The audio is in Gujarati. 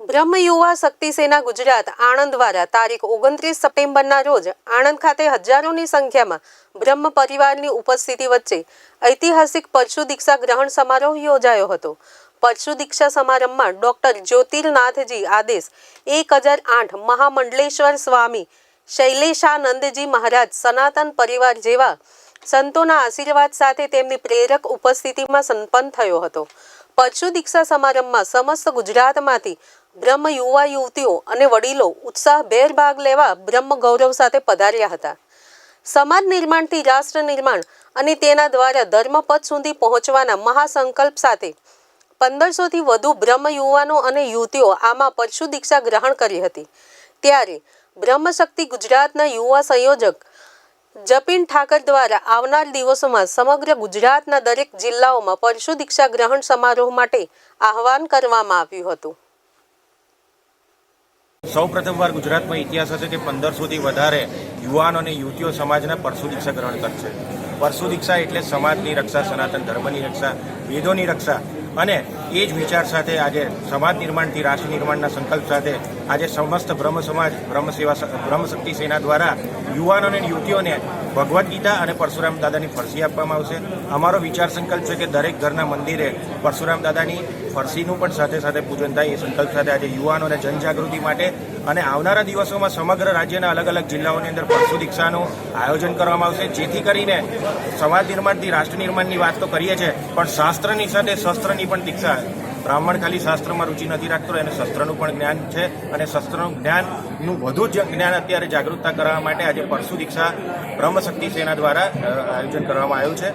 બ્રહ્મ યુવા શક્તિ સેના ગુજરાત આણંદ દ્વારા તારીખ ઓગણત્રીસ સપ્ટેમ્બરના રોજ આણંદ ખાતે હજારોની સંખ્યામાં બ્રહ્મ પરિવારની ઉપસ્થિતિ વચ્ચે ઐતિહાસિક પરશુ દીક્ષા ગ્રહણ સમારોહ યોજાયો હતો. પરશુ દીક્ષા સમારંભમાં ડોક્ટર જ્યોતિર્નાથજી આદેશ એક હજાર આઠ મહામંડલેશ્વર સ્વામી શૈલેષાનંદજી મહારાજ સનાતન પરિવાર જેવા સંતોના આશીર્વાદ સાથે તેમની પ્રેરક ઉપસ્થિતિમાં સંપન્ન થયો હતો. પરશુ દીક્ષા સમારંભમાં સમસ્ત ગુજરાતમાંથી બ્રહ્મ યુવા યુવતીઓ અને વડીલો ઉત્સાહભેર ભાગ લેવા બ્રહ્મ ગૌરવ સાથે પધાર્યા હતા. સમાજ નિર્માણથી રાષ્ટ્ર નિર્માણ અને તેના દ્વારા ધર્મપદ સુધી પહોંચવાના મહાસંકલ્પ સાથે પંદરસોથી વધુ બ્રહ્મ યુવાનો અને યુવતીઓ આમાં પરશુ દીક્ષા ગ્રહણ કરી હતી. ત્યારે બ્રહ્મશક્તિ ગુજરાતના યુવા સંયોજક જપીન ઠાકર દ્વારા આવનાર દિવસોમાં સમગ્ર ગુજરાતના દરેક જિલ્લાઓમાં પરશુ દીક્ષા ગ્રહણ સમારોહ માટે આહવાન કરવામાં આવ્યું હતું. સૌ પ્રથમવાર ગુજરાતમાં ઇતિહાસ હશે કે પંદરસોથી વધારે યુવાનો અને યુવતીઓ સમાજના પરશુ દીક્ષા ગ્રહણ કરશે. પરશુ દીક્ષા એટલે સમાજની રક્ષા, સનાતન ધર્મની રક્ષા, વેદોની રક્ષા અને એ જ વિચાર સાથે આજે સમાજ નિર્માણથી રાષ્ટ્ર નિર્માણના સંકલ્પ સાથે આજે સમસ્ત બ્રહ્મ સમાજ, બ્રહ્મ સેવા બ્રહ્મ શક્તિ સેના દ્વારા યુવાનો અને યુવતીઓને ભગવદ્ ગીતા અને પરશુરામ દાદાની ફરસી આપવામાં આવશે. અમારો વિચાર સંકલ્પ છે કે દરેક ઘરના મંદિરે પરશુરામ દાદાની ફરસીનું પણ સાથે સાથે પૂજન થાય. એ સંકલ્પ સાથે આજે યુવાનોને જનજાગૃતિ માટે અને આવનારા દિવસોમાં સમગ્ર રાજ્યના અલગ અલગ જિલ્લાઓની અંદર પરશુ દીક્ષાનું આયોજન કરવામાં આવશે. જેથી કરીને સમાજ નિર્માણથી રાષ્ટ્ર નિર્માણની વાત તો કરીએ છીએ, પણ શાસ્ત્રની સાથે શસ્ત્રની પણ દીક્ષા બ્રાહ્મણ ખાલી શાસ્ત્રમાં રુચિ નથી રાખતો, એને શસ્ત્રનું પણ જ્ઞાન છે અને શસ્ત્રનું જ્ઞાનનું વધુ જ્ઞાન અત્યારે જાગૃતતા કરવા માટે આજે પરશુ દીક્ષા બ્રહ્મશક્તિ સેના દ્વારા આયોજન કરવામાં આવ્યું છે.